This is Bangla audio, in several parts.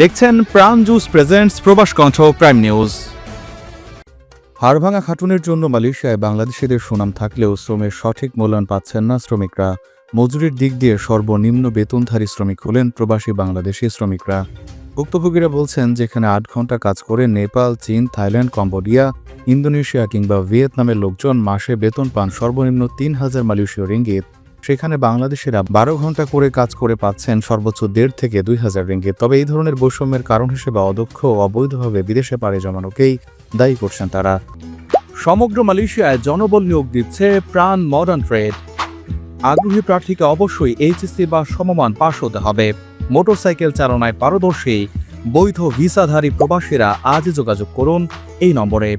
দেখছেন প্রাণ জুস প্রেজেন্টস প্রবাস কণ্ঠ প্রাইম নিউজ হাড়ভাঙা খাটুনের জন্য মালয়েশিয়ায় বাংলাদেশিদের সুনাম থাকলেও শ্রমের সঠিক মূল্যায়ন পাচ্ছেন না শ্রমিকরা। মজুরির দিক দিয়ে সর্বনিম্ন বেতনধারী শ্রমিক হলেন প্রবাসী বাংলাদেশি শ্রমিকরা। ভুক্তভোগীরা বলছেন যেখানে আট ঘণ্টা কাজ করে নেপাল, চীন, থাইল্যান্ড, কম্বোডিয়া, ইন্দোনেশিয়া কিংবা ভিয়েতনামের লোকজন মাসে বেতন পান সর্বনিম্ন তিন হাজার মালয়েশীয় রিঙ্গিত। সেখানে বাংলাদেশিরা বারো ঘণ্টা করে কাজ করে পাচ্ছেন সর্বোচ্চ দেড় থেকে দুই হাজার রিঙ্গিত। তবে এই ধরনের বৈষম্যের কারণ হিসেবে অদক্ষ ও অবৈধভাবে বিদেশে পাড়ি জমানোকেই দায়ী করছেন তারা। সমগ্র মালয়েশিয়ায় জনবল নিয়োগ দিচ্ছে প্রাণ মডার্ন ট্রেড আগ্রহী প্রার্থীকে অবশ্যই এইচএসসি বা সমমান পাশ হতে হবে। মোটরসাইকেল চালনায় পারদর্শী, বৈধ ভিসাধারী প্রবাসীরা আজ যোগাযোগ করুন এই নম্বরে।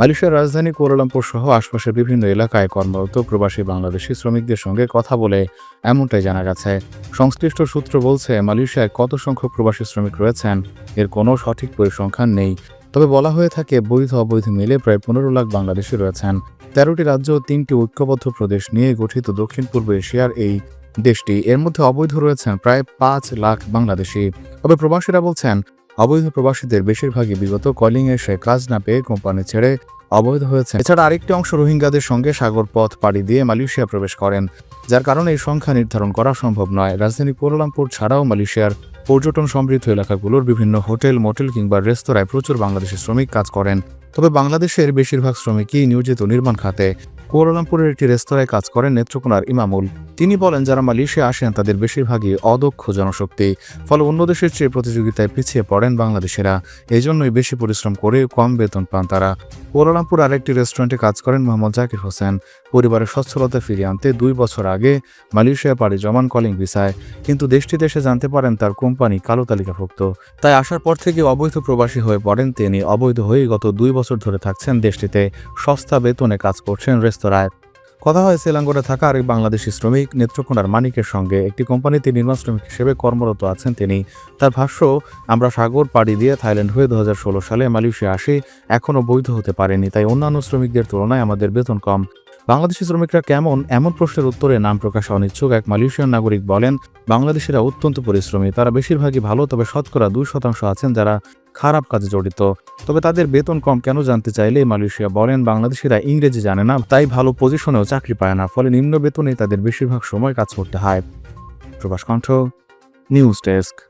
মালয়েশিয়ার রাজধানী কুয়ালালামপুর সহ আশপাশের বিভিন্ন এলাকায় কর্মরত প্রবাসী বাংলাদেশি শ্রমিকদের সঙ্গে কথা বলে এমনটাই জানা গেছে। সংশ্লিষ্ট সূত্র বলছে, মালয়েশিয়ায় কত সংখ্যক প্রবাসী শ্রমিক রয়েছেন, এর কোনো সঠিক পরিসংখ্যান নেই। তবে বলা হয়ে থাকে, বৈধ অবৈধ মিলে প্রায় পনেরো লাখ বাংলাদেশি রয়েছেন। তেরোটি রাজ্য ও তিনটি ঐক্যবদ্ধ প্রদেশ নিয়ে গঠিত দক্ষিণ পূর্ব এশিয়ার এই দেশটি। এর মধ্যে অবৈধ রয়েছেন প্রায় পাঁচ লাখ বাংলাদেশি। তবে প্রবাসীরা বলছেন অবৈধ প্রবাসীদের বেশিরভাগই বিগত কলিং এসে কাজ না পেয়ে কোম্পানি ছেড়ে অবৈধ হয়েছে। এছাড়া আরেকটি অংশ রোহিঙ্গাদের সঙ্গে সাগর পথ পাড়ি দিয়ে মালয়েশিয়া প্রবেশ করেন, যার কারণে এই সংখ্যা নির্ধারণ করা সম্ভব নয়। রাজধানী কুয়ালালামপুর ছাড়াও মালয়েশিয়ার পর্যটন সমৃদ্ধ এলাকাগুলোর বিভিন্ন হোটেল, মোটেল কিংবা রেস্তোরাঁয় প্রচুর বাংলাদেশি শ্রমিক কাজ করেন। তবে বাংলাদেশের বেশিরভাগ শ্রমিকই নিয়োজিত নির্মাণ খাতে কুয়ালালামপুরের একটি রেস্তোরাঁয় কাজ করেন নেত্রকোনার ইমামুল। তিনি বলেন, যারা মালয়েশিয়া আসেন, তাদের বেশিরভাগই অদক্ষ জনশক্তি। ফলে অন্য দেশের চেয়ে প্রতিযোগিতায় পিছিয়ে পড়েন বাংলাদেশিরা। এই জন্যই বেশি পরিশ্রম করে কম বেতন পান তারা। কুয়ালালামপুর আরেকটি রেস্টুরেন্টে কাজ করেন মোহাম্মদ জাকির হোসেন। পরিবারের সচ্ছলতা ফিরিয়ে আনতে দুই বছর আগে মালয়েশিয়া পাড়ি জমান কলিং ভিসায়। কিন্তু দেশটিতে এসে জানতে পারেন তার কোম্পানি কালো তালিকাভুক্ত। তাই আসার পর থেকে অবৈধ প্রবাসী হয়ে পড়েন তিনি। অবৈধ হয়ে গত দুই বছর ধরে থাকছেন দেশটিতে। সস্তা বেতনে কাজ করছেন রেস্তোরাঁয়। কথা হয় সেলাঙ্গোরে থাকা আরেক বাংলাদেশি শ্রমিক, নেত্রকোনার মানিকের সঙ্গে। একটি কোম্পানিতে নির্মাণ শ্রমিক হিসেবে কর্মরত আছেন তিনি। তার ভাষ্য, আমরা সাগর পাড়ি দিয়ে থাইল্যান্ড হয়ে দু হাজার ষোলো সালে মালয়েশিয়া আসি, এখনও বৈধ হতে পারেনি। তাই অন্যান্য শ্রমিকদের তুলনায় আমাদের বেতন কম। বাংলাদেশি শ্রমিকরা কেমন এমন প্রশ্নের উত্তরে নাম প্রকাশে অনিচ্ছুক এক মালয়েশিয়ান নাগরিক বলেন, বাংলাদেশিরা অত্যন্ত পরিশ্রমী, তারা বেশিরভাগই ভালো, তবে শতকরা দুই শতাংশ আছেন যারা খারাপ কাজে জড়িত। তবে তাদের বেতন কম কেন জানতে চাইলে মালয়েশিয়া বলেন, বাংলাদেশিরা ইংরেজি জানে না, তাই ভালো পজিশনেও চাকরি পায় না, ফলে নিম্ন বেতনে তাদের বেশিরভাগ সময় কাজ করতে হয়। প্রভাস কণ্ঠ, নিউজ ডেস্ক।